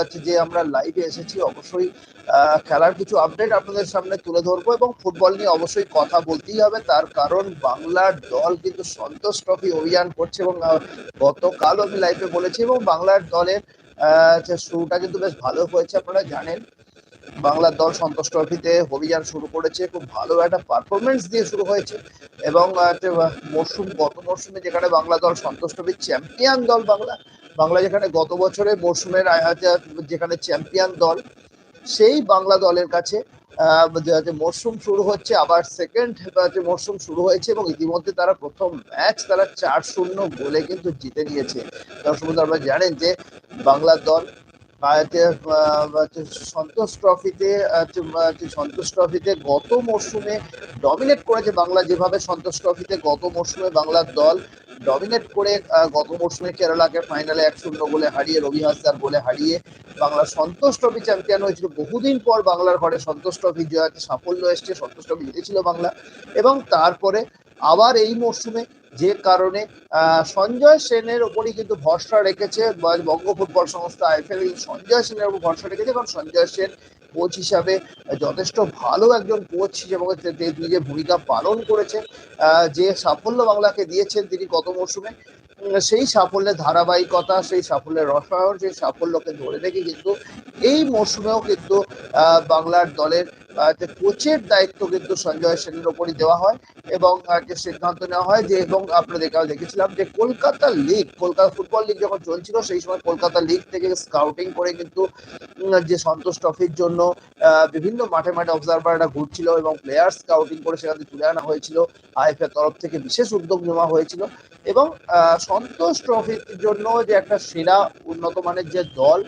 হচ্ছে যে আমরা লাইভে এসেছি, অবশ্যই খেলার কিছু আপডেট আপনাদের সামনে তুলে ধরবো এবং ফুটবল নিয়ে অবশ্যই কথা বলতেই হবে। তার কারণ বাংলার দল কিন্তু সন্তোষ ট্রফি অভিযান করছে এবং গতকালও আমি লাইভে বলেছি এবং বাংলার দলের যে শুরুটা কিন্তু বেশ ভালো হয়েছে আপনারা জানেন। বাংলার দল সন্তোষ ট্রফিতে অভিযান শুরু করেছে, খুব ভালো একটা পারফরমেন্স দিয়ে শুরু হয়েছে এবং মরশুম, গত মরশুমে যেখানে বাংলা দল সন্তোষ ট্রফির চ্যাম্পিয়ন দল বাংলা বাংলা যেখানে গত বছরে মরশুমের যেখানে চ্যাম্পিয়ন দল, সেই বাংলা দলের কাছে মরশুম শুরু হচ্ছে, আবার সেকেন্ড মরশুম শুরু হয়েছে এবং ইতিমধ্যে তারা প্রথম ম্যাচ তারা চার শূন্য গোলে কিন্তু জিতে নিয়েছে। দর্শক আমরা জানেন যে বাংলার দল সন্তোষ ট্রফিতে সন্তোষ ট্রফিতে গত মরশুমে ডমিনেট করেছে বাংলা। যেভাবে সন্তোষ ট্রফিতে গত মরশুমে বাংলার দল ডমিনেট করে গত মরশুমে কেরালাকে ফাইনালে এক শূন্য গোলে হারিয়ে রবি হাসদার গোলে হারিয়ে বাংলা সন্তোষ ট্রফি চ্যাম্পিয়ন হয়েছিল। বহুদিন পর বাংলার ঘরে সন্তোষ ট্রফি জয়াতে সাফল্য এসছে, সন্তোষ ট্রফি জিতেছিল বাংলা। এবং তারপরে আবার এই মরশুমে যে কারণে সঞ্জয় সেনের ওপরই কিন্তু ভরসা রেখেছে বঙ্গ ফুটবল সংস্থা আইএফএল। সঞ্জয় সেনের উপর ভরসা রেখেছে, কারণ সঞ্জয় সেন কোচ হিসাবে যথেষ্ট ভালো একজন কোচ হিসেবে তিনি যে ভূমিকা পালন করেছেন যে সাফল্য বাংলাকে দিয়েছেন তিনি গত মরশুমে সেই সাফল্যের ধারাবাহিকতা, সেই সাফল্যের রসায়ন, সেই সাফল্যকে ধরে রেখে কিন্তু এই মরশুমেও কিন্তু বাংলার দলের যে কোচের দায়িত্ব কিন্তু সঞ্জয় সেনের ওপরই দেওয়া হয় এবং সিদ্ধান্ত নেওয়া হয় যে, এবং আপনারা দেখা দেখেছিলাম যে Kolkata league, Kolkata football league যখন চলছিল, সেই সময় কলকাতা লিগ থেকে স্কাউটিং করে কিন্তু যে সন্তোষ ট্রফির জন্য বিভিন্ন মাঠে মাঠে অবজারভাররা ঘুরছিল এবং প্লেয়ার স্কাউটিং করে সেখানে তুলে আনা হয়েছিল। আইএফএ তরফ থেকে বিশেষ উদ্যোগ নেওয়া হয়েছিল। এবং সন্তোষ ট্রফির জন্য যে একটা সেরা উন্নত মানের যে দল,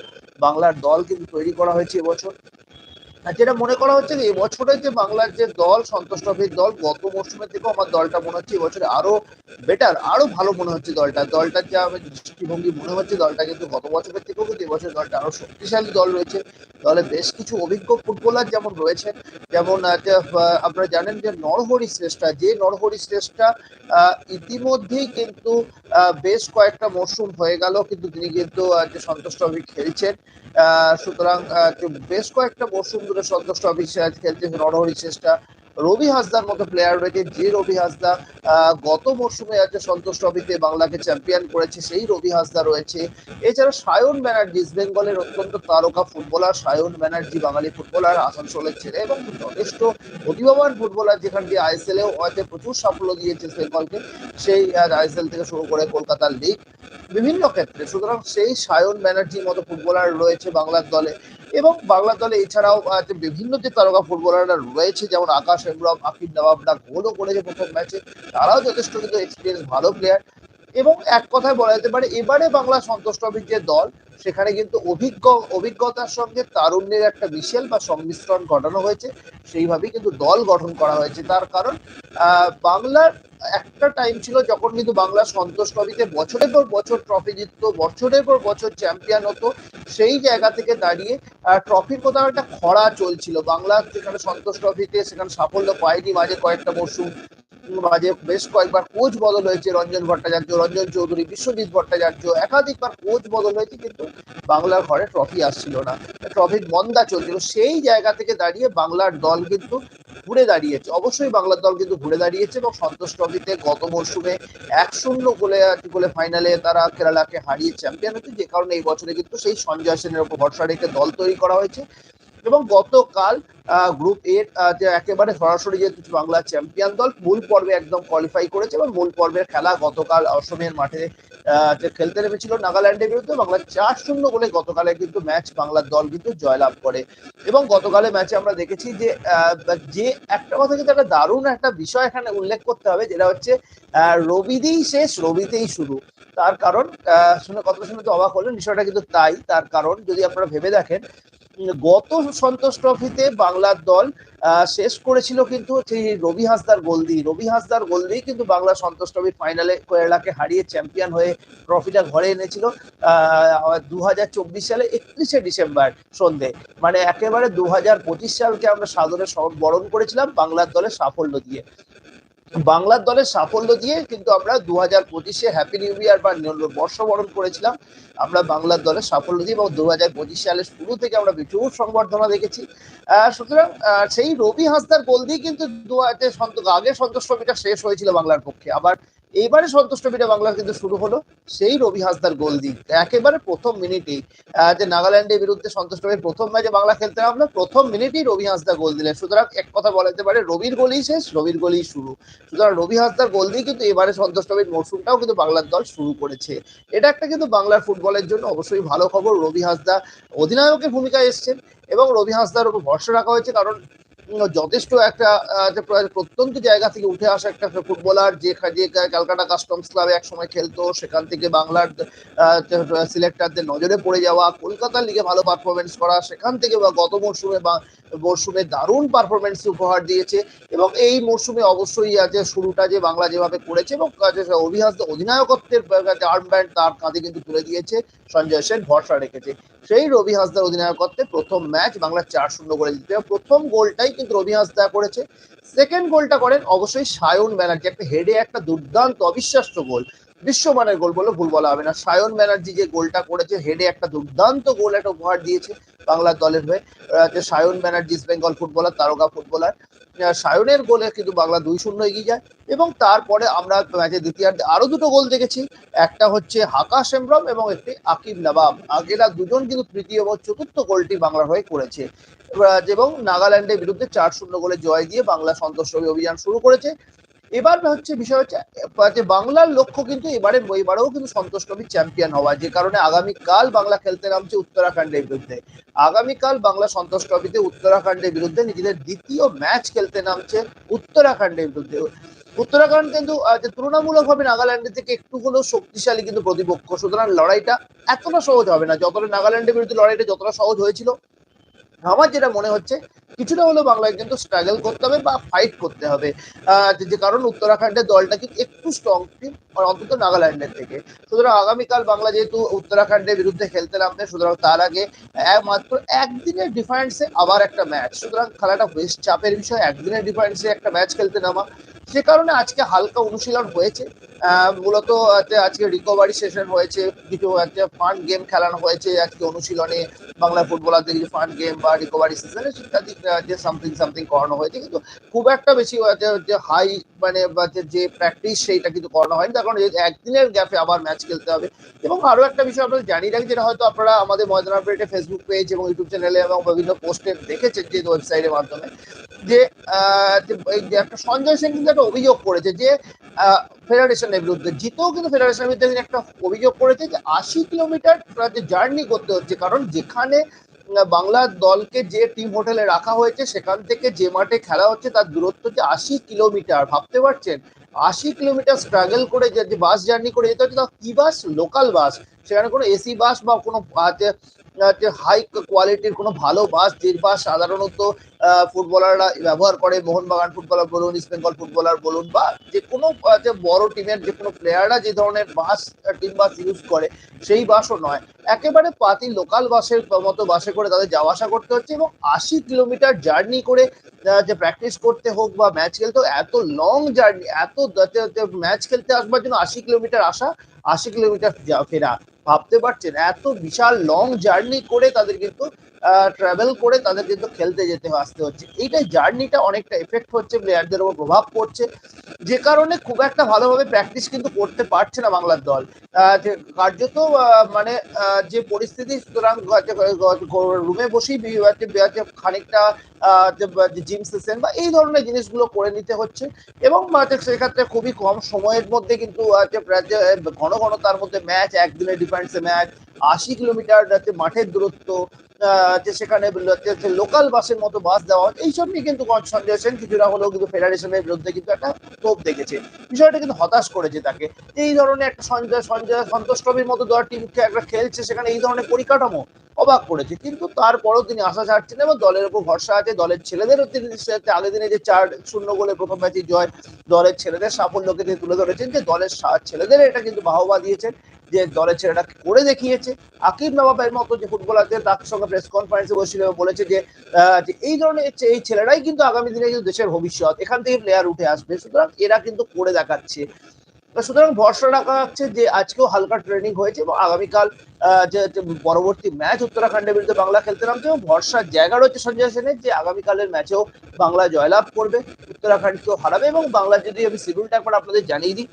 বাংলার দল কিন্তু তৈরি করা হয়েছে এবছর। যেটা মনে করা হচ্ছে যে এবছরের যে বাংলার যে দল, সন্তোষ ট্রফির দল, গত মরশুমের থেকেও আমার দলটা মনে হচ্ছে এবছরে আরও বেটার আরও ভালো মনে হচ্ছে দলটা। দলটার যা আমার দৃষ্টিভঙ্গি মনে হচ্ছে, দলটা কিন্তু গত বছরের থেকেও কিন্তু এবছর দলটা আরও শক্তিশালী দল রয়েছে। দলে বেশ কিছু অভিজ্ঞ ফুটবলার যেমন রয়েছে, যেমন আপনারা জানেন যে নরহরি শ্রেষ্ঠা, যে নরহরি শ্রেষ্ঠা ইতিমধ্যেই কিন্তু বেশ কয়েকটা মরশুম হয়ে গেল, কিন্তু তিনি কিন্তু যে সন্তোষ ট্রফি খেলছেন সুতরাং বেশ কয়েকটা মরশুম ধরে সন্তোষ ট্রফি খেলছে নরহরি চেষ্টা রবি হাসদার মতো প্লেয়ার রয়েছে, যে রবি হাসদা গত মরশুমে আছে সন্তোষ ট্রফিতে বাংলাকে চ্যাম্পিয়ন করেছে, সেই রবি হাসদা রয়েছে। এছাড়া সায়ন ব্যানার্জি বেঙ্গলের অত্যন্ত তারকা ফুটবলার, সায়ন ব্যানার্জি, বাঙালি ফুটবলার, আসানসোলের ছেলে এবং যথেষ্ট প্রতিভাবান ফুটবলার, যেখান দিয়ে আইএসএলেও হয়তো প্রচুর সাফল্য দিয়েছে বেঙ্গলকে সেই আইএসএল থেকে শুরু করে কলকাতার লিগ বিভিন্ন ক্ষেত্রে। সুতরাং সেই সায়ন ব্যানার্জির মতো ফুটবলার রয়েছে বাংলার দলে। এবং বাংলা দলে এছাড়াও বিভিন্ন যে তারকা ফুটবলাররা রয়েছে, যেমন আকাশ এমরম আকিব নবাবরা গোলও করেছে প্রথম ম্যাচে। তারাও যথেষ্ট কিন্তু এক্সপিরিয়েন্স ভালো প্লেয়ার এবং এক কথায় বলা যেতে পারে, এবারে বাংলা সন্তোষ ট্রফির যে দল, সেখানে কিন্তু অভিজ্ঞ, অভিজ্ঞতার সঙ্গে তারুণ্যের একটা মিশেল বা সংমিশ্রণ ঘটানো হয়েছে। সেইভাবেই কিন্তু দল গঠন করা হয়েছে। তার কারণ বাংলার একটা টাইম ছিল যখন কিন্তু বাংলা সন্তোষ ট্রফিতে বছরের পর বছর ট্রফি জিতত, বছরের পর বছর চ্যাম্পিয়ন হতো। সেই জায়গা থেকে দাঁড়িয়ে ট্রফির কোথাও একটা খরা চলছিল। বাংলা যেখানে সন্তোষ ট্রফিতে সেখানে সাফল্য পায়নি মাঝে কয়েকটা মরশুম মাঝে বেশ কয়েকবার কোচ বদল হয়েছে রঞ্জন ভট্টাচার্য, রঞ্জন চৌধুরী, বিশ্বজিৎ ভট্টাচার্য। একাধিকবার কোচ বদল হয়েছে, কিন্তু বাংলার ঘরে ট্রফি আসছিল না। ট্রফির মন্দা চলছিল। সেই জায়গা থেকে দাঁড়িয়ে বাংলার দল কিন্তু ঘুরে দাঁড়িয়েছে। অবশ্যই বাংলার দল কিন্তু ঘুরে দাঁড়িয়েছে এবং সন্তোষ ট্রফিতে গত মরশুমে এক শূন্য গোলে গোলে ফাইনালে তারা কেরালাকে হারিয়ে চ্যাম্পিয়ন হচ্ছে। যে কারণে এই বছরে কিন্তু সেই সঞ্জয় সেনের উপর ভরসা রেখে দল তৈরি করা হয়েছে। এবং গতকাল গ্রুপ এর যে একেবারে সরাসরি যে বাংলা চ্যাম্পিয়ন দল, মূল পর্বে একদম কোয়ালিফাই করেছে এবং মূল পর্বের খেলা গতকাল অসমের মাঠে যে খেলতে নেমেছিল নাগাল্যান্ডের বিরুদ্ধে, বাংলা চার শূন্য বলে গতকালে কিন্তু ম্যাচ বাংলার দল কিন্তু জয়লাভ করে। এবং গতকালে ম্যাচে আমরা দেখেছি যে যে একটা কথা কিন্তু একটা দারুণ একটা বিষয় এখানে উল্লেখ করতে হবে, যেটা হচ্ছে রবিতেই শেষ, রবিতেই শুরু। তার কারণ শুনে কথা শুনে তো অবাক হলেন, বিষয়টা কিন্তু তাই। তার কারণ যদি আপনারা ভেবে দেখেন গত সন্তোষ ট্রফিতে বাংলার দল শেষ করেছিল কিন্তু সেই রবি হাসদার গোল দিয়ে রবি হাসদার গোল দিয়ে কিন্তু বাংলা সন্তোষ ট্রফির ফাইনালে কেরালাকে হারিয়ে চ্যাম্পিয়ন হয়ে ট্রফিটা ঘরে এনেছিল দু হাজার চব্বিশ সালে একত্রিশে ডিসেম্বর সন্ধে। মানে একেবারে দু হাজার পঁচিশ সালকে আমরা সাদরে বরণ করেছিলাম বাংলার দলের সাফল্য দিয়ে। বাংলার দলের সাফল্য দিয়ে কিন্তু আমরা দু হাজার পঁচিশে হ্যাপি নিউ ইয়ার বা বর্ষবরণ করেছিলাম। আমরা বাংলার দলের সাফল্য দিয়ে এবং দু হাজার পঁচিশ সালের শুরু থেকে আমরা বিচুর সংবর্ধনা দেখেছি। সুতরাং সেই রবি হাসদার গোল দিয়ে কিন্তু দু হাজার আগে সন্তোষ ট্রফিটা শেষ হয়েছিল বাংলার পক্ষে। আবার এইবারে সন্তোষ ট্রফিটা বাংলার কিন্তু শুরু হলো সেই রবি হাসদার গোল দিয়ে একেবারে প্রথম মিনিটেই যে নাগাল্যান্ডের বিরুদ্ধে সন্তোষ ট্রফির প্রথম ম্যাচে বাংলা খেলতে নামলো, প্রথম মিনিটেই রবি হাসদা গোল দিলেন। সুতরাং এক কথা বলা যেতে পারে, রবির গোলই শেষ, রবির গোলই শুরু। সুতরাং রবি হাসদার গোল দিয়ে কিন্তু এবারে সন্তোষ ট্রফির মরশুমটাও কিন্তু বাংলার দল শুরু করেছে। এটা একটা কিন্তু বাংলার ফুটবলের জন্য অবশ্যই ভালো খবর। রবি হাসদা অধিনায়কের ভূমিকায় এসছেন এবং রবি হাসদার উপর ভরসা রাখা হয়েছে, কারণ যথেষ্ট একটা প্রত্যন্ত জায়গা থেকে উঠে আসা একটা ফুটবলার যে যে ক্যালকাটা কাস্টমস ক্লাবে এক সময় খেলতো, সেখান থেকে বাংলার সিলেক্টরদের নজরে পড়ে যাওয়া, কলকাতার লিগে ভালো পারফরমেন্স করা, সেখান থেকে বা গত মরশুমে বা মরশুমে দারুণ পারফরমেন্স উপহার দিয়েছে এবং এই মরশুমে অবশ্যই আছে শুরুটা যে বাংলা যেভাবে করেছে এবং অভিহাস অধিনায়কত্বের আর্মব্যান্ড তার কাঁধে কিন্তু তুলে দিয়েছে, সঞ্জয় সেন ভরসা রেখেছে। সেই রবি হাসদার অধিনায়কত্বে প্রথম ম্যাচ বাংলা চার শূন্য করে জিতবে প্রথম গোলটাই কিন্তু রবি হাসদা করেছে। সেকেন্ড গোলটা করেন অবশ্যই সায়ন ব্যানার্জি। একটা হেডে একটা দুর্দান্ত, অবিশ্বাস্য গোল। বিশ্বমানের গোল বলে ভুল বলা হবে না। সায়ন ব্যানার্জি যে গোলটা করেছে হেডে একটা দুর্দান্ত গোল, একটা উপহার দিয়েছে বাংলার দলের হয়ে। সায়ন ব্যানার্জি ইস্ট বেঙ্গল ফুটবলার, তারকা ফুটবলার। সায়নের গোলে কিন্তু বাংলা দুই শূন্য এগিয়ে যায়। এবং তারপরে আমরা ম্যাচের দ্বিতীয়ার্ধে আরও দুটো গোল দেখেছি। একটা হচ্ছে হাকা সেমরম এবং একটি আকিব নবাব। আগেরা দুজন কিন্তু তৃতীয় এবং চতুর্থ গোলটি বাংলার হয়ে করেছে। এবং নাগাল্যান্ডের বিরুদ্ধে চার শূন্য গোলে জয় দিয়ে বাংলা সন্তোষ অভিযান শুরু করেছে। এবার হচ্ছে বিষয় হচ্ছে যে বাংলার লক্ষ্য কিন্তু এবারে, এবারেও কিন্তু সন্তোষ ট্রফি চ্যাম্পিয়ন হওয়া, যে কারণে আগামীকাল বাংলা খেলতে নামছে উত্তরাখণ্ডের বিরুদ্ধে। আগামীকাল বাংলা সন্তোষ ট্রফিতে উত্তরাখণ্ডের বিরুদ্ধে নিজেদের দ্বিতীয় ম্যাচ খেলতে নামছে উত্তরাখণ্ডের বিরুদ্ধে। উত্তরাখণ্ড কিন্তু তুলনামূলকভাবে নাগাল্যান্ডের থেকে একটু হলেও শক্তিশালী কিন্তু প্রতিপক্ষ। সুতরাং লড়াইটা এতটা সহজ হবে না। যতটা নাগাল্যান্ডের বিরুদ্ধে লড়াইটা যতটা সহজ হয়েছিল আমার যেটা মনে হচ্ছে, কিছুটা হলেও বাংলায় কিন্তু স্ট্রাগল করতে হবে বা ফাইট করতে হবে। যে- কারণ উত্তরাখণ্ডের দলটা কিন্তু একটু স্ট্রং টিম অন্তত নাগাল্যান্ডের থেকে। সুতরাং আগামীকাল বাংলা যেহেতু উত্তরাখণ্ডের বিরুদ্ধে খেলতে নামবে, সুতরাং তার আগে মাত্র একদিনের ডিফারেন্সে আবার একটা ম্যাচ সুতরাং খেলাটা বেশ চাপের বিষয়, একদিনের ডিফারেন্সে একটা ম্যাচ খেলতে নামা। সে কারণে আজকে হালকা অনুশীলন হয়েছে। মূলত আজকে- রিকভারি সেশন হয়েছে। কিছু একটা ফান গেম খেলানো হয়েছে আজকে অনুশীলনে। বাংলা ফুটবলারদের কিছু ফান গেম বা রিকভারি সেশনে ইত্যাদি যে সামথিং সামথিং করানো হয়েছে। কিন্তু খুব একটা বেশি যে- হাই মানে বা যে- প্র্যাকটিস সেইটা কিন্তু করানো হয়নি। তার কারণ একদিনের গ্যাপে আবার ম্যাচ খেলতে হবে। এবং আরও একটা বিষয় আপনারা জানিয়ে রাখি, যেটা হয়তো আপনারা আমাদের ময়দান আপডেটে ফেসবুক পেজ এবং ইউটিউব চ্যানেলে এবং বিভিন্ন পোস্টে দেখেছেন যে ওয়েবসাইটের মাধ্যমে। যে যে একটা সঞ্জয় সেন কিন্তু একটা অভিযোগ করেছে যে ফেডারেশনের বিরুদ্ধে, জিতেও কিন্তু ফেডারেশনের বিরুদ্ধে একটা অভিযোগ করেছে যে আশি কিলোমিটার যে জার্নি করতে হচ্ছে। কারণ যেখানে বাংলার দলকে যে টিম হোটেলে রাখা হয়েছে, সেখান থেকে যে মাঠে খেলা হচ্ছে, তার দূরত্ব হচ্ছে আশি কিলোমিটার, ভাবতে পারছেন? আশি কিলোমিটার স্ট্রাগল করে যে যে বাস জার্নি করে যেতে হচ্ছে, তাও কি বাস লোকাল বাস সেখানে কোনো এসি বাস বা কোনো হাই কোয়ালিটির কোনো ভালো বাস যে বাস সাধারণত ফুটবলাররা ব্যবহার করে, মোহনবাগান ফুটবলার বলুন ইস্ট বেঙ্গল ফুটবলার বলুন, বা যে কোনো যে বড় টিমের যে কোনো প্লেয়াররা যে ধরনের বাস টিম বাস ইউজ করে, সেই বাসও নয়। একেবারে পাতি লোকাল বাসের মতো বাসে করে তাদের যাওয়া আসা করতে হচ্ছে এবং আশি কিলোমিটার জার্নি করে যে প্র্যাকটিস করতে হোক বা ম্যাচ খেলতে হোক, এত লং জার্নি এত ম্যাচ খেলতে আসবার জন্য আশি কিলোমিটার আসা, আশি কিলোমিটার ফেরা। ভাবতে পারছেন এত বিশাল লং জার্নি করে তাদের কিন্তু ট্রাভেল করে তাদের কিন্তু খেলতে যেতে আসতে হচ্ছে। এইটাই জার্নিটা অনেকটা এফেক্ট হচ্ছে প্লেয়ারদের উপর প্রভাব পড়ছে। যে কারণে খুব একটা ভালোভাবে প্র্যাকটিস কিন্তু করতে পারছে না বাংলার দল। কার্যত মানে যে পরিস্থিতি, সুতরাং রুমে বসেই খানিকটা জিম সেশন বা এই ধরনের জিনিসগুলো করে নিতে হচ্ছে। এবং সেক্ষেত্রে খুবই কম সময়ের মধ্যে কিন্তু ঘন ঘন তার মধ্যে ম্যাচ একদিনের ডিফারেন্সে ম্যাচ আশি কিলোমিটার মাঠের দূরত্ব যে সেখানে লোকাল বাসের মতো বাস দেওয়া হয়, এইসব নিয়ে কিন্তু সঞ্জয় সেন কিছুটা হলেও কিন্তু ফেডারেশনের বিরুদ্ধে কিন্তু একটা ক্ষোভ দেখেছে। বিষয়টা কিন্তু হতাশ করেছে তাকে। এই ধরনের একটা সঞ্জয় সঞ্জয়, সন্তোষ ট্রফির মতো দেওয়ার টিমকে একটা খেলছে, সেখানে এই ধরনের পরিকাঠামো অবাক করেছে। কিন্তু তারপরেও তিনি আশা ছাড়ছেন এবং দলের উপর ভরসা আছে, দলের ছেলেদেরও তিনি আগের দিনে যে চার শূন্য গোলে প্রথম ম্যাচে জয় দলের ছেলেদের সাফল্যকে তিনি তুলে ধরেছেন, যে দলের ছেলেদের এটা কিন্তু বাহবা দিয়েছেন। যে দলের ছেলেটা করে দেখিয়েছে। আকিব নবাবের মতো যে ফুটবলারদের তার সঙ্গে প্রেস কনফারেন্সে বসেছিল, বলেছে যে এই ধরনের এই ছেলেরাই কিন্তু আগামী দিনে কিন্তু দেশের ভবিষ্যৎ, এখান থেকে প্লেয়ার উঠে আসবে। সুতরাং এরা কিন্তু করে দেখাচ্ছে। সুতরাং ভরসা রাখা যাচ্ছে যে আজকেও হালকা ট্রেনিং হয়েছে এবং আগামীকাল যে যে পরবর্তী ম্যাচ উত্তরাখণ্ডের বিরুদ্ধে বাংলা খেলতে নামছে এবং ভরসার জায়গা রয়েছে সঞ্জয় সেনের যে আগামীকালের ম্যাচেও বাংলা জয়লাভ করবে উত্তরাখণ্ডকেও হারাবে এবং বাংলা যদি আমি শিডিউলটা একবার আপনাদের জানিয়ে দিই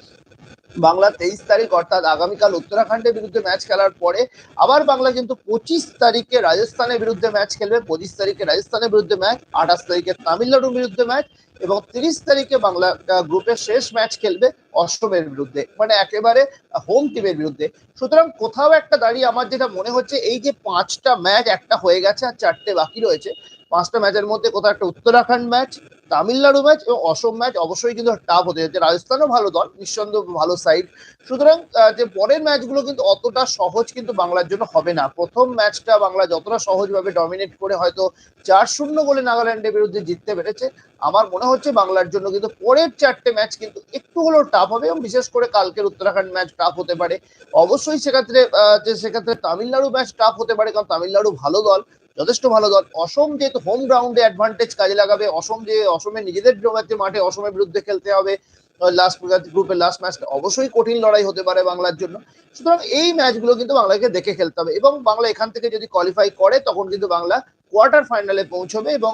বাংলা তেইশ তারিখ, অর্থাৎ আগামীকাল উত্তরাখণ্ডের বিরুদ্ধে ম্যাচ খেলার পরে আবার বাংলা কিন্তু পঁচিশ তারিখে রাজস্থানের বিরুদ্ধে ম্যাচ খেলবে। পঁচিশ তারিখে রাজস্থানের বিরুদ্ধে ম্যাচ, আঠাশ তারিখে তামিলনাড়ুর বিরুদ্ধে ম্যাচ এবং তিরিশ তারিখে বাংলা গ্রুপের শেষ ম্যাচ খেলবে অষ্টমের বিরুদ্ধে মানে একেবারে হোম টিমের বিরুদ্ধে। সুতরাং কোথাও একটা দাঁড়িয়ে আমার যেটা মনে হচ্ছে, এই যে পাঁচটা ম্যাচ, একটা হয়ে গেছে আর চারটে বাকি রয়েছে। পাঁচটা ম্যাচের মধ্যে কোথাও একটা উত্তরাখণ্ড ম্যাচ তামিলনাড়ু ম্যাচ এবং অসম ম্যাচ অবশ্যই কিন্তু টাফ হতে যাচ্ছে। রাজস্থানও ভালো দল, নিঃসন্দেহ ভালো সাইড সুতরাং যে পরের ম্যাচগুলো কিন্তু অতটা সহজ কিন্তু বাংলার জন্য হবে না। প্রথম ম্যাচটা বাংলা যতটা সহজভাবে ডমিনেট করে হয়তো চার শূন্য গোলে নাগাল্যান্ডের বিরুদ্ধে জিততে পেরেছে। আমার মনে হচ্ছে বাংলার জন্য কিন্তু পরের চারটে ম্যাচ কিন্তু একটু হলেও টাফ হবে এবং বিশেষ করে কালকের উত্তরাখণ্ড ম্যাচ টাফ হতে পারে। অবশ্যই সেক্ষেত্রে সেক্ষেত্রে তামিলনাড়ু ম্যাচ টাফ হতে পারে কারণ তামিলনাড়ু ভালো দল। যথেষ্ট ভালো দল। অসম যেহেতু হোম গ্রাউন্ডে অ্যাডভান্টেজ কাজে লাগাবে, অসম যে, অসমের নিজেদের মাঠে অসমের বিরুদ্ধে খেলতে হবে লাস্ট গ্রুপের লাস্ট ম্যাচটা অবশ্যই কঠিন লড়াই হতে পারে বাংলার জন্য। সুতরাং এই ম্যাচগুলো কিন্তু বাংলাকে দেখে খেলতে হবে এবং বাংলা এখান থেকে যদি কোয়ালিফাই করে, তখন কিন্তু বাংলা কোয়ার্টার ফাইনালে পৌঁছবে এবং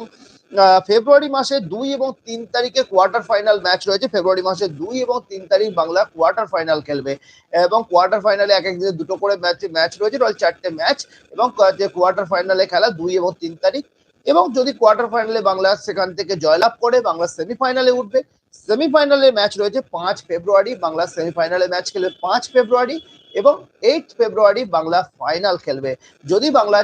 ফেব্রুয়ারি মাসে দুই এবং তিন তারিখে কোয়ার্টার ফাইনাল ম্যাচ রয়েছে। ফেব্রুয়ারি মাসে দুই এবং তিন তারিখ বাংলা কোয়ার্টার ফাইনাল খেলবে। এবং কোয়ার্টার ফাইনালে এক একদিনে দুটো করে ম্যাচ ম্যাচ রয়েছে টোটাল চারটে ম্যাচ এবং যে কোয়ার্টার ফাইনালে খেলা দুই এবং তিন তারিখ। এবং যদি কোয়ার্টার ফাইনালে বাংলা সেখান থেকে জয়লাভ করে, বাংলা সেমিফাইনালে উঠবে সেমিফাইনালে ম্যাচ রয়েছে পাঁচ ফেব্রুয়ারি, বাংলা সেমিফাইনালে ম্যাচ খেলবে পাঁচ ফেব্রুয়ারি এবং এইট ফেব্রুয়ারি বাংলা ফাইনাল খেলবে। যদি বাংলা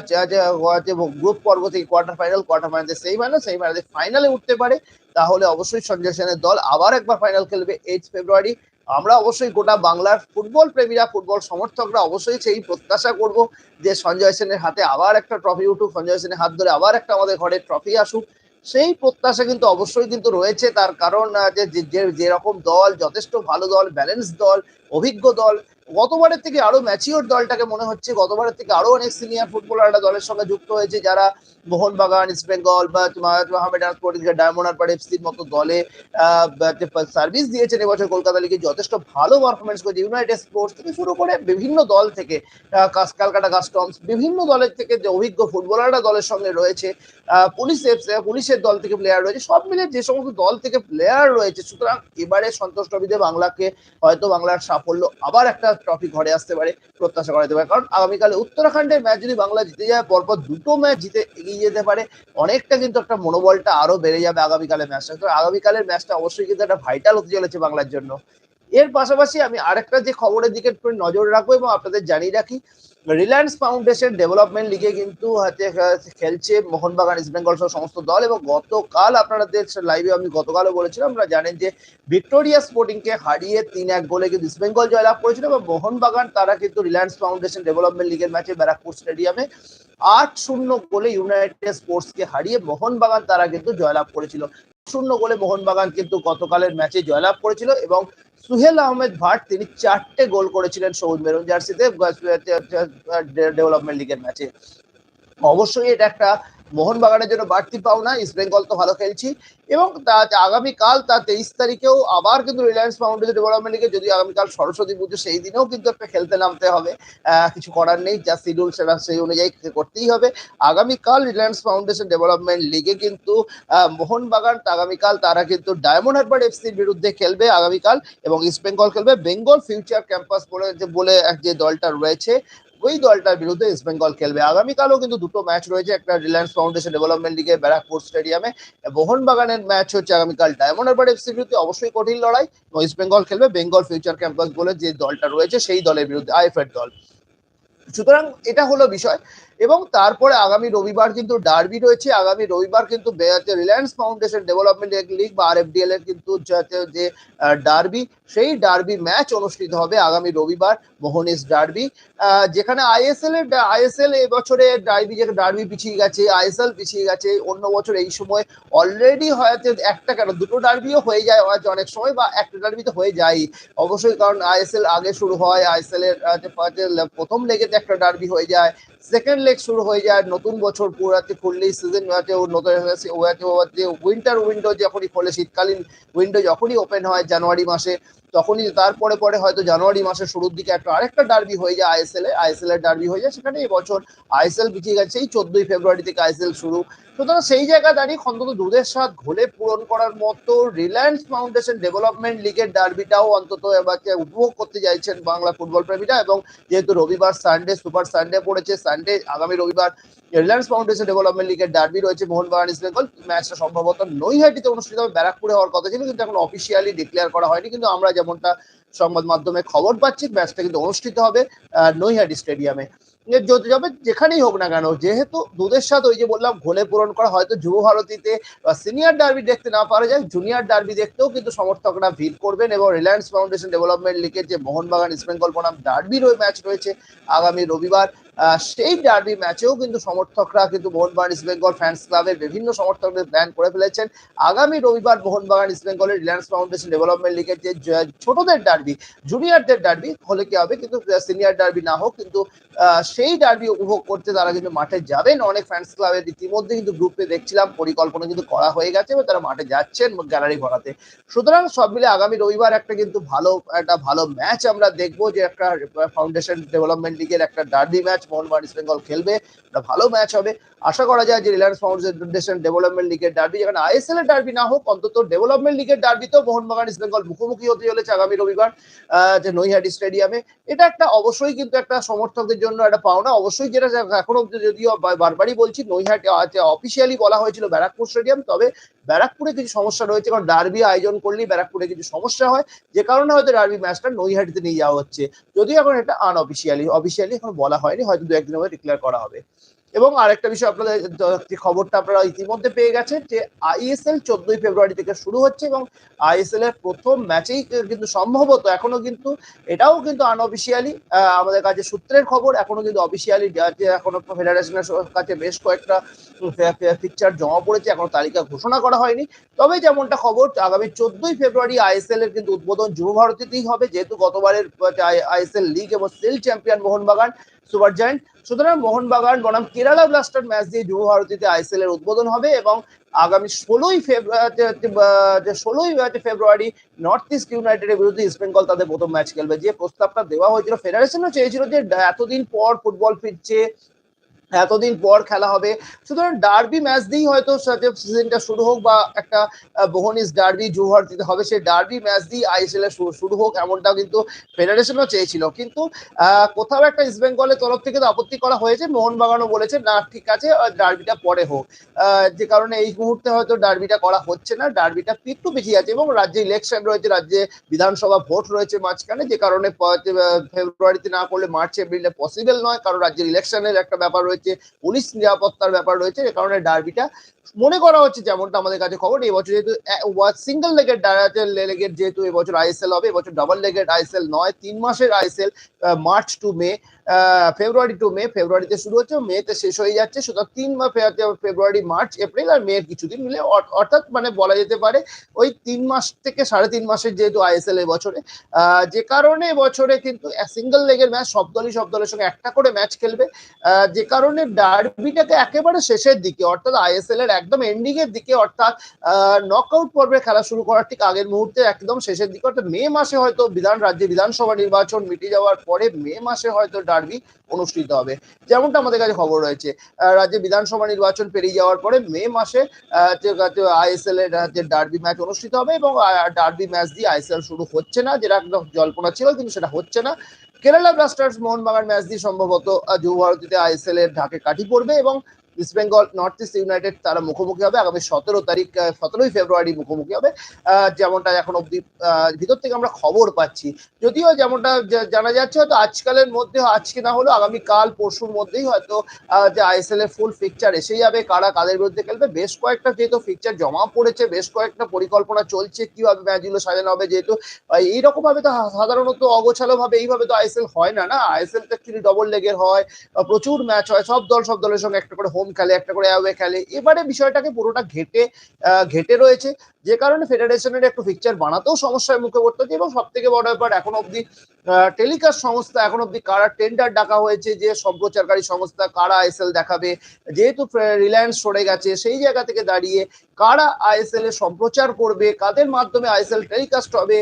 গ্রুপ পর্ব থেকে কোয়ার্টার ফাইনাল কোয়ার্টার ফাইনালে সেমিফাইনাল সেমিফাইনালে ফাইনালে উঠতে পারে, তাহলে অবশ্যই সঞ্জয় সেনের দল আবার একবার ফাইনাল খেলবে এইট ফেব্রুয়ারি। আমরা অবশ্যই গোটা বাংলার ফুটবল প্রেমীরা, ফুটবল সমর্থকরা অবশ্যই সেই প্রত্যাশা করব যে সঞ্জয় সেনের হাতে আবার একটা ট্রফি উঠুক, সঞ্জয় সেনের হাত ধরে আবার একটা আমাদের ঘরে ট্রফি আসুক। সেই প্রত্যাশা কিন্তু অবশ্যই কিন্তু রয়েছে। তার কারণ যে যেরকম দল, যথেষ্ট ভালো দল ব্যালেন্স দল, অভিজ্ঞ দল, গতবারের থেকে আরও ম্যাচিওর দলটাকে মনে হচ্ছে। গতবারের থেকে আরও অনেক সিনিয়র ফুটবলাররা দলের সঙ্গে যুক্ত হয়েছে, যারা মোহনবাগান, ইস্ট বেঙ্গল, বা তোমার মোহামেডান ডায়মন্ড হারবার, এফসির মতো দলে সার্ভিস দিয়েছেন এবছর কলকাতা লিগে যথেষ্ট ভালো পারফরমেন্স করেছে। ইউনাইটেড স্পোর্টস থেকে শুরু করে বিভিন্ন দল থেকে ক্যালকাটা কাস্টমস বিভিন্ন দলের থেকে যে অভিজ্ঞ ফুটবলাররা দলের সঙ্গে রয়েছে পুলিশ এফ- পুলিশের দল থেকে প্লেয়ার রয়েছে, সব মিলে যে সমস্ত দল থেকে প্লেয়ার রয়েছে, সুতরাং এবারে সন্তোষ ট্রফিতে বাংলাকে হয়তো বাংলার সাফল্য আবার একটা ট্রফি ঘরে আসতে পারে, প্রত্যাশা করা যেতে পারে। কারণ আগামীকালে উত্তরাখণ্ডের ম্যাচ যদি বাংলা জিতে যায়, পরপর দুটো ম্যাচ জিতে এগিয়ে যেতে পারে। অনেকটা কিন্তু একটা মনোবলটা আরও বেড়ে যাবে আগামীকালের ম্যাচটা। তো আগামীকালের ম্যাচটা অবশ্যই কিন্তু একটা ভাইটাল হতে চলেছে বাংলার জন্য। এর পাশাপাশি আমি আরেকটা যে খবরের দিকে নজর রাখব এবং আপনাদের জানিয়ে রাখি রিলায়েন্স ফাউন্ডেশন ডেভেলপমেন্ট লিগে কিন্তু হাতে খেলছে মোহনবাগান ইস্ট বেঙ্গল সহ সমস্ত দল এবং গতকাল আপনাদের লাইভে আমি গতকালও বলেছিলাম, আপনারা জানেন যে ভিক্টোরিয়া স্পোর্টিং কে হারিয়ে তিন এক গোলে কিন্তু ইস্ট বেঙ্গল জয়লাভ করেছিল এবং মোহনবাগান তারা কিন্তু রিলায়েন্স ফাউন্ডেশন ডেভেলপমেন্ট লিগের ম্যাচে ব্যারাকপুর স্টেডিয়ামে আট শূন্য গোলে ইউনাইটেড স্পোর্টস কে হারিয়ে মোহনবাগান তারা কিন্তু জয়লাভ করেছিল। শূন্য গোলে মোহনবাগান কিন্তু গতকালের ম্যাচে জয়লাভ করেছিল এবং সুহেল আহমেদ ভাট, তিনি চারটে গোল করেছিলেন সবুজ মেরুন জার্সিতে ডেভেলপমেন্ট লিগের ম্যাচে অবশ্যই এটা একটা মোহনবাগানের জন্য বাড়তি পাওনা ইস্ট বেঙ্গল তো ভালো খেলছি। এবং তা- আগামীকাল তার তেইশ তারিখেও আবার কিন্তু রিলায়েন্স ফাউন্ডেশন ডেভেলপমেন্ট লিগে যদি আগামীকাল সরস্বতী পুজো সেই দিনেও কিন্তু একটা খেলতে নামতে হবে। কিছু করার নেই, যা শিডিউল সেটা সেই অনুযায়ী করতেই হবে। আগামীকাল রিলায়েন্স ফাউন্ডেশন ডেভেলপমেন্ট লিগে কিন্তু মোহনবাগান আগামীকাল তারা কিন্তু ডায়মন্ড হারবার এফসির বিরুদ্ধে খেলবে আগামীকাল এবং ইস্ট বেঙ্গল খেলবে। বেঙ্গল ফিউচার ক্যাম্পাস বলে বলে এক যে দলটা রয়েছে ওই দলটার বিরুদ্ধে ইস্ট বেঙ্গল খেলবে। আগামীকালও কিন্তু দুটো ম্যাচ রয়েছে, একটা রিলায়েন্স ফাউন্ডেশন ডেভেলপমেন্ট লিগে ব্যারাকপুর স্টেডিয়ামে মোহনবাগানের ম্যাচ হচ্ছে আগামীকাল ডায়মন্ড হারবার এফসির বিরুদ্ধে অবশ্যই কঠিন লড়াই ইস্টবেঙ্গল ইস্ট বেঙ্গল খেলবে বেঙ্গল ফিউচার ক্যাম্পাস বলে যে দলটা রয়েছে, সেই দলের বিরুদ্ধে আইএফের দল। সুতরাং এটা হলো বিষয়। এবং তারপরে আগামী রবিবার কিন্তু ডার্বি রয়েছে। আগামী রবিবার কিন্তু রিলায়েন্স ফাউন্ডেশন ডেভেলপমেন্ট লিগ বা আরএফডিএল এর কিন্তু যে- ডার্বি সেই ডার্বি ম্যাচ অনুষ্ঠিত হবে আগামী রবিবার, মোহনিস ডার্বি যেখানে আইএসএল এর আইএসএল এবছরে ডার্বি যে ডার্বি পিছিয়ে গেছে আইএসএল পিছিয়ে গেছে, অন্য বছর এই সময় অলরেডি হয়তো একটা কেন, দুটো ডার্বিও হয়ে যায় হয়তো অনেক সময় বা একটা ডার্বি তো হয়ে যায় অবশ্যই কারণ আইএসএল আগে শুরু হয় আইএসএল এর প্রথম লেগেতে একটা ডার্বি হয়ে যায় সেকেন্ড লেগ শুরু হয়ে যায়, নতুন বছর পুরাতে খুললেই সিজন ওয়াতে নতুন ওয়াতে যে উইন্টার উইন্ডো যখনই খোলে, শীতকালীন উইন্ডো যখনই ওপেন হয় জানুয়ারি মাসে, তখনই তারপরে পরে হয়তো জানুয়ারি মাসের শুরুর দিকে একটা আরেকটা ডার্বি হয়ে যায় আইএসএল এ আইএসএল এর ডার্বি হয়ে যায়, সেখানে এবছর আইএসএল পিছিয়ে গেছে, এই চোদ্দই ফেব্রুয়ারি থেকে আইএসএল শুরু। সুতরাং সেই জায়গায় দাঁড়িয়ে অন্তত দুধের স্বাদ ঘোলে পূরণ করার মতো রিলায়েন্স ফাউন্ডেশন ডেভেলপমেন্ট লিগের ডার্বিটাও অন্তত এবারকে উপভোগ করতে চাইছেন বাংলা ফুটবল প্রেমীরা এবং যেহেতু রবিবার সানডে, সুপার সানডে পড়েছে, সানডে, আগামী রবিবার রিলায়েন্স ফাউন্ডেশন ডেভেলপমেন্ট লিগের ডার্বি রয়েছে মোহনবাগান ইস্ট বেঙ্গল। ম্যাচটা সম্ভবত নৈহাটিতে অনুষ্ঠিত হবে, ব্যারাকপুরে হওয়ার কথা ছিল, কিন্তু এখন অফিসিয়ালি ডিক্লেয়ার করা হয়নি, কিন্তু আমরা যেমনটা সংবাদ মাধ্যমে খবর পাচ্ছি, ম্যাচটা কিন্তু অনুষ্ঠিত হবে নৈহাটি স্টেডিয়ামে। যাবে যেখানেই হোক না কেন, যেহেতু দুধের সাথে ওই যে বললাম, ঘোলে পূরণ করা হয়তো যুব ভারতীতে সিনিয়র ডার্বি দেখতে না পারা যায়। জুনিয়র ডার্বি দেখতেও কিন্তু সমর্থকরা ভিড় করবেন এবং রিলায়েন্স ফাউন্ডেশন ডেভেলপমেন্ট লিগের যে মোহনবাগান ইস্ট বেঙ্গল বনাম ডার্বির ওই ম্যাচ রয়েছে আগামী রবিবার। সেই ডার্বি ম্যাচেও কিন্তু সমর্থকরা কিন্তু মোহনবাগান ইস্ট বেঙ্গল ফ্যান্স ক্লাবের বিভিন্ন সমর্থকদের প্ল্যান করে ফেলেছেন। আগামী রবিবার মোহনবাগান ইস্ট বেঙ্গলের রিলায়েন্স ফাউন্ডেশন ডেভেলপমেন্ট লিগের যে ছোটদের ডার্বি জুনিয়রদের ডার্বি হলে কি হবে? কিন্তু সিনিয়র ডার্বি না হোক, কিন্তু সেই ডার্বি উপভোগ করতে তারা কিন্তু মাঠে যাবেন। অনেক ফ্যান্স ক্লাবের ইতিমধ্যে কিন্তু গ্রুপে দেখছিলাম, পরিকল্পনা কিন্তু করা হয়ে গেছে এবং তারা মাঠে যাচ্ছেন গ্যালারি ভরাতে। সুতরাং সব মিলে আগামী রবিবার একটা কিন্তু ভালো, একটা ভালো ম্যাচ আমরা দেখব যে একটা ফাউন্ডেশন ডেভেলপমেন্ট লিগের একটা ডার্বি ম্যাচ ইস্ট বেঙ্গল খেলবে, একটা ভালো ম্যাচ হবে। আশা করা যায় যে ফাউন্ডেশন ডেভেলপমেন্ট লিগের ডার্বি যেখানে আইএসএল এর ডার্বি না হোক, অন্তত ডেভেলপমেন্ট লিগের ডার্বিতেও মোহনবাগান ইস্ট বেঙ্গল মুখোমুখি হতে চলেছে আগামী রবিবার যে নৈহাটি স্টেডিয়ামে এটা একটা অবশ্যই কিন্তু একটা সমর্থকদের জন্য একটা পাওনা, অবশ্যই যেটা এখনও যদিও বারবারই বলছি, নৈহাটি অফিসিয়ালি বলা হয়েছিল ব্যারাকপুর স্টেডিয়াম তবে ব্যারাকপুরে কিছু সমস্যা রয়েছে, কারণ ডার্বি আয়োজন করলেই ব্যারাকপুরে কিছু সমস্যা হয়। যে কারণে হয়তো ডার্বি ম্যাচটা নৈহাটিতে নিয়ে যাওয়া হচ্ছে। যদিও এখন এটা আনঅফিসিয়ালি অফিসিয়ালি এখন বলা হয়নি, হয়তো দু একদিনের মধ্যে ডিক্লেয়ার করা হবে। এবং আরেকটা বিষয় আপনাদের, যে খবরটা আপনারা ইতিমধ্যে পেয়ে গেছেন যে আইএসএল চোদ্দই ফেব্রুয়ারি থেকে শুরু হচ্ছে এবং আইএসএল এর প্রথম ম্যাচেই কিন্তু সম্ভবত এখনও কিন্তু, এটাও কিন্তু আনঅফিসিয়ালি আমাদের কাছে সূত্রের খবর, এখনও কিন্তু অফিসিয়ালি এখনও ফেডারেশনের কাছে বেশ কয়েকটা পিকচার জমা পড়েছে, এখনও তালিকা ঘোষণা করা হয়নি। তবে যেমনটা খবর, আগামী চোদ্দই ফেব্রুয়ারি আইএসএল এর কিন্তু উদ্বোধন যুব ভারতীতেই হবে, যেহেতু গতবারের আইএসএল লিগ এবং সেল চ্যাম্পিয়ন মোহনবাগান সুপার জায়েন্ট সুতরাং মোহনবাগান বনাম কেরালা ব্লাস্টার ম্যাচ দিয়ে যুব ভারতীতে আইসিএল এর উদ্বোধন হবে এবং আগামী ষোলোই ফেব্রুয়ারি ষোলোই ফেব্রুয়ারি নর্থ ইস্ট ইউনাইটেডের বিরুদ্ধে ইস্ট বেঙ্গল তাদের প্রথম ম্যাচ খেলবে। যে প্রস্তাবটা দেওয়া হয়েছিল, ফেডারেশনও চেয়েছিল যে এতদিন পর ফুটবল ফিরছে এতদিন পর খেলা হবে। সুতরাং ডার্বি ম্যাচ দিয়েই হয়তো সিজনটা শুরু হোক বা একটা বহনিস ডার্বি জুহারতিতে হবে, সেই ডার্বি ম্যাচ দিয়ে আইএসএল এর শুরু- হোক এমনটাও কিন্তু ফেডারেশনও চেয়েছিল। কিন্তু কোথাও একটা ইস্ট বেঙ্গলের তরফ থেকে তো আপত্তি করা হয়েছে, মোহনবাগানও বলেছে, না, ঠিক আছে ডার্বিটা পরে হোক। যে কারণে এই মুহূর্তে হয়তো ডার্বিটা করা হচ্ছে না ডার্বিটা একটু পিছিয়ে আছে এবং রাজ্যে ইলেকশন রয়েছে, রাজ্যে বিধানসভা ভোট রয়েছে মাঝখানে, যে কারণে ফেব্রুয়ারিতে না করলে মার্চ, এপ্রিলে পসিবল নয়, কারণ রাজ্যের ইলেকশনের একটা ব্যাপার রয়েছে। পুলিশ নিরাপত্তার ব্যাপার রয়েছে যে কারণে ডার্বিটা মনে করা হচ্ছে যেমনটা আমাদের কাছে খবর। এই বছর যেহেতু সিঙ্গেল লেগের লেগের যেহেতু এবছর আইএসএল হবে এবছর ডাবল লেগের আইএসএল নয়, তিন মাসের ISL March to May February to May ফেব্রুয়ারিতে শুরু হচ্ছে মেতে শেষ হয়ে যাচ্ছে। সুতরাং তিন মাস ফেব্রুয়ারি মার্চ এপ্রিল আর মেয়ের কিছুদিন মিলে। অর্থাৎ মানে বলা যেতে পারে ওই তিন মাস থেকে সাড়ে তিন মাসের যেহেতু আইএসএল এবছরে বছরে যে কারণে বছরে কিন্তু সিঙ্গেল লেগের ম্যাচ সব দলই সব দলের সঙ্গে একটা করে ম্যাচ খেলবে। যে কারণে ডার্বিটাকে একেবারে শেষের দিকে, অর্থাৎ আইএসএল এর একদম এন্ডিং এর দিকে, অর্থাৎ নক আউট পর্বে খেলা শুরু করার ঠিক আগের মুহূর্তে একদম শেষের দিকে, অর্থাৎ মে মাসে হয়তো বিধান রাজ্যে বিধানসভা নির্বাচন মিটে যাওয়ার পরে মে মাসে হয়তো ডার্বি অনুষ্ঠিত হবে। যেমনটা আমাদের কাছে খবর রয়েছে। রাজ্যে বিধানসভা নির্বাচন পেরিয়ে যাওয়ার পরে মে মাসে আইএসএল এর যে ডার্বি ম্যাচ অনুষ্ঠিত হবে এবং ডার্বি ম্যাচ দিয়ে আইএসএল শুরু হচ্ছে না, যেটা একদম জল্পনা ছিল, কিন্তু সেটা হচ্ছে না। কেরালা ব্লাস্টার্স মোহনবাগান ম্যাচ দিয়ে সম্ভবত যুব ভারতীতে আইএসএল এর ঢাকে কাটি পড়বে এবং East Bengal North East United তারা মুখোমুখি হবে। আগামী সতেরো তারিখ সতেরোই ফেব্রুয়ারি মুখোমুখি হবে। যেমনটা এখন অব্দি ভিতর থেকে আমরা খবর পাচ্ছি। যদিও যেমনটা জানা যাচ্ছে হয়তো আজকালের মধ্যে আজকে না হলেও আগামী কাল পরশুর মধ্যেই হয়তো যে আইএসএল এর ফুল ফিকচার এসে যাবে। কারা কাদের বিরুদ্ধে খেলবে? বেশ কয়েকটা যেহেতু ফিকচার জমা পড়েছে বেশ কয়েকটা পরিকল্পনা চলছে কীভাবে ম্যাচগুলো সাজানো হবে যেহেতু আহ, এইরকম ভাবে তো সাধারণত অগোছালো ভাবে এইভাবে তো আইএসএল হয় না না? আইএসএল তো অ্যাকচুয়ালি ডবল লেগের হয় প্রচুর ম্যাচ হয় সব দল সব দলের সঙ্গে একটা করে হোম খেলে, একটা করে অ্যাওয়ে খেলে, এবারে বিষয়টাকে পুরোটা ঘেটে ঘেটে রয়েছে। যে কারণে ফেডারেশনের একটু পিকচার বানাতেও সমস্যার মুখে পড়তে হচ্ছে এবং সব থেকে বড় ব্যাপার, এখন অব্দি টেলিকাস্ট সংস্থা, এখন অব্দি কারা টেন্ডার ডাকা হয়েছে, যে সম্প্রচারকারী সংস্থা, কারা আইএসএল দেখাবে, যেহেতু রিলায়েন্স সরে গেছে, সেই জায়গা থেকে দাঁড়িয়ে কারা আইএসএল এর সম্প্রচার করবে, কাদের মাধ্যমে আইএসএল টেলিকাস্ট হবে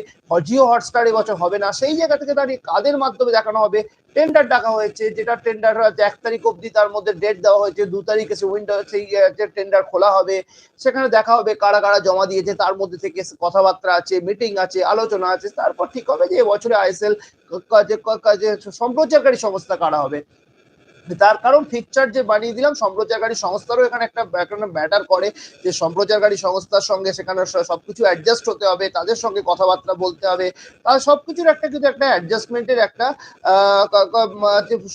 জিও হটস্টার এবছর হবে না, সেই জায়গা থেকে দাঁড়িয়ে কাদের মাধ্যমে দেখানো হবে টেন্ডার ডাকা হয়েছে, যেটা টেন্ডার হয়েছে, এক তারিখ অবধি তার মধ্যে ডেট দেওয়া হয়েছে, দু তারিখে সে উইন্ডো সেই টেন্ডার খোলা হবে, সেখানে দেখা হবে কারা কারা জমা দিয়েছে, তার মধ্যে থেকে কথাবার্তা আছে মিটিং আছে, আলোচনা আছে, তারপর ঠিক হবে যে এবছরে আইএসএল সম্প্রচারকারী সংস্থা কারা হবে। তার কারণ ফিকচার যে বানিয়ে দিলাম, সম্প্রচারকারী সংস্থারও এখানে একটা একটা ম্যাটার করে, যে সম্প্রচারকারী সংস্থার সঙ্গে সেখানে সবকিছু অ্যাডজাস্ট হতে হবে, তাদের সঙ্গে কথাবার্তা বলতে হবে, তার সবকিছুর একটা কিন্তু একটা অ্যাডজাস্টমেন্টের একটা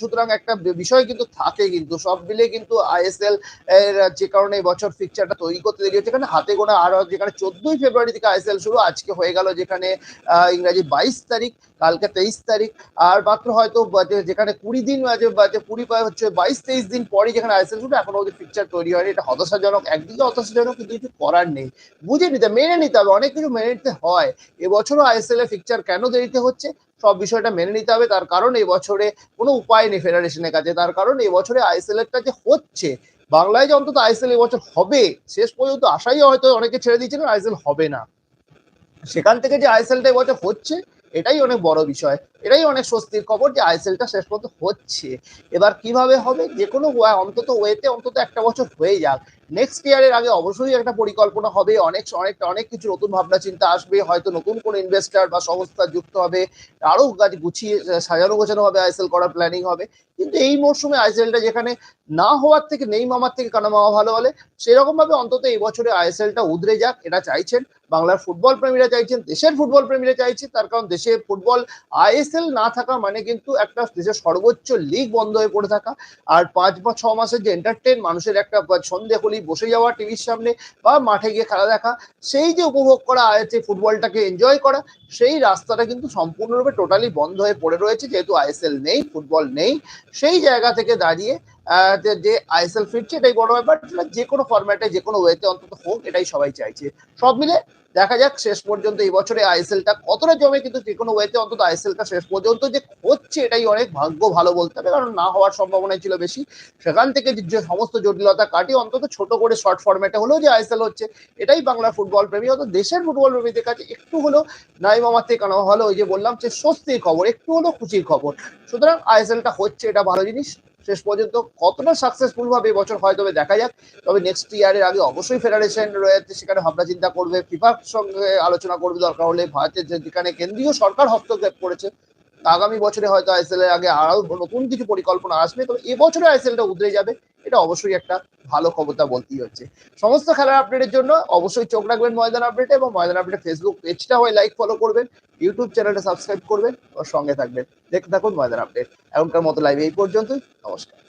সুতরাং একটা বিষয় কিন্তু থাকে কিন্তু, সব মিলে কিন্তু আইএসএল এর যে কারণে বছর ফিকচারটা তৈরি করতে দেরি হচ্ছে। এখানে হাতে গোনা আরও যেখানে চোদ্দই ফেব্রুয়ারি থেকে আইএসএল শুরু, আজকে হয়ে গেল যেখানে ইংরাজি বাইশ তারিখ কালকে তেইশ তারিখ। আর মাত্র হয়তো যেখানে কুড়ি দিন যে- কুড়ি হচ্ছে বাইশ, তেইশ দিন পরে যেখানে আইএসএল শুরু, এখনও ওদের পিকচার তৈরি হয়নি। এটা হতাশাজনক, একদিকে হতাশাজনক, কিন্তু কিছু করার নেই। বুঝে নিতে, মেনে নিতে হবে, অনেক কিছু মেনে নিতে হয়। এবছরও আইএসএল এর পিকচার কেন দেরিতে হচ্ছে, সব বিষয়টা মেনে নিতে হবে। তার কারণ এই বছরে কোনো উপায় নেই ফেডারেশনের কাছে। তার কারণ এই বছরে আইএসএল এরটা যে হচ্ছে। বাংলায় যে অন্তত আইএসএল এবছর হবে, শেষ পর্যন্ত আশাই হয়তো অনেকে ছেড়ে দিয়েছিলেন আইএসএল হবে না। সেখান থেকে যে আইএসএলটা এবছর হচ্ছে এটাই অনেক বড় বিষয়। এটাই অনেক স্বস্তির খবর যে আইএসএলটা শেষ পর্যন্ত হচ্ছে। এবার কীভাবে হবে? যে কোনো অন্তত ওয়েতে অন্তত একটা বছর হয়ে যাক। নেক্সট ইয়ারের আগে অবশ্যই একটা পরিকল্পনা হবে। অনেক অনেক অনেক কিছু নতুন ভাবনা চিন্তা আসবে। হয়তো নতুন কোনো ইনভেস্টার বা সংস্থা যুক্ত হবে। আরও গাছ গুছিয়ে সাজানো গোছানো হবে আইএসএল করার প্ল্যানিং হবে। কিন্তু এই মরশুমে আইএসএলটা যেখানে না হওয়ার থেকে নেই মামার থেকে কানা মামা ভালো হলে সেরকম ভাবে অন্তত এই বছরে আইএসএলটা উদরে যাক। এটা চাইছেন বাংলার ফুটবল প্রেমীরা চাইছেন, দেশের ফুটবল প্রেমীরা চাইছে, তার কারণ দেশে ফুটবল আইএসএল না থাকা মানে কিন্তু একটা দেশের সর্বোচ্চ লিগ বন্ধ হয়ে পড়ে থাকা। আর পাঁচ বা ছ মাসের যে এন্টারটেন মানুষের একটা সন্ধে হলেই বসে যাওয়া টিভির সামনে বা মাঠে গিয়ে খেলা দেখা, সেই যে উপভোগ করা আছে ফুটবলটাকে এনজয় করা, সেই রাস্তাটা কিন্তু সম্পূর্ণরূপে টোটালি বন্ধ হয়ে পড়ে রয়েছে, যেহেতু আইএসএল নেই ফুটবল নেই। সেই জায়গা থেকে দাঁড়িয়ে যে- আইএসএল ফিরছে এটাই বড় ব্যাপার। যে কোনো ফরম্যাটে যে কোনো ওয়েতে অন্তত হোক, এটাই সবাই চাইছে। সব মিলে দেখা যাক শেষ পর্যন্ত এই বছরে আইএসএলটা কতটা জমে, কিন্তু যে কোনো ওয়েতে অন্তত আইএসএলটা শেষ পর্যন্ত যে হচ্ছে, এটাই অনেক ভাগ্য ভালো বলতে হবে। কারণ না হওয়ার সম্ভাবনাই ছিল বেশি। সেখান থেকে যে- সমস্ত জটিলতা কাটিয়ে অন্তত ছোট করে শর্ট ফরম্যাটে হলেও যে আইএসএল হচ্ছে, এটাই বাংলার ফুটবল প্রেমী। অত দেশের ফুটবল প্রেমীদের কাছে একটু হলেও নাই মামার থেকে কানা হলো ওই যে বললাম যে স্বস্তির খবর, একটু হলেও খুশির খবর। সুতরাং আইএসএলটা হচ্ছে, এটা ভালো জিনিস। শেষ পর্যন্ত কতটা সাকসেসফুল ভাবে এবছর হয় তবে দেখা যাক। তবে নেক্সট ইয়ারের আগে অবশ্যই ফেডারেশন রয়েছে, সেখানে ভাবনা চিন্তা করবে ফিফার সঙ্গে আলোচনা করবে দরকার হলে। ভারতের যেখানে কেন্দ্রীয় সরকার হস্তক্ষেপ করেছে আগামী বছরে হয়তো আইএসএল এর আগে আরও নতুন কিছু পরিকল্পনা আসবে, তবে এবছরে আইএসএলটা উদরে যাবে। এটা অবশ্যই একটা ভালো খবরটা বলতেই হচ্ছে। সমস্ত খেলার আপডেটের জন্য অবশ্যই চোখ রাখবেন ময়দান আপডেট এবং ময়দান আপডেট ফেসবুক পেজটা হয় লাইক ফলো করবেন ইউটিউব চ্যানেলটা সাবস্ক্রাইব করবেন ও সঙ্গে থাকবেন। দেখতে থাকুন ময়দান আপডেট এখনকার মতো লাইভ এই পর্যন্তই। নমস্কার।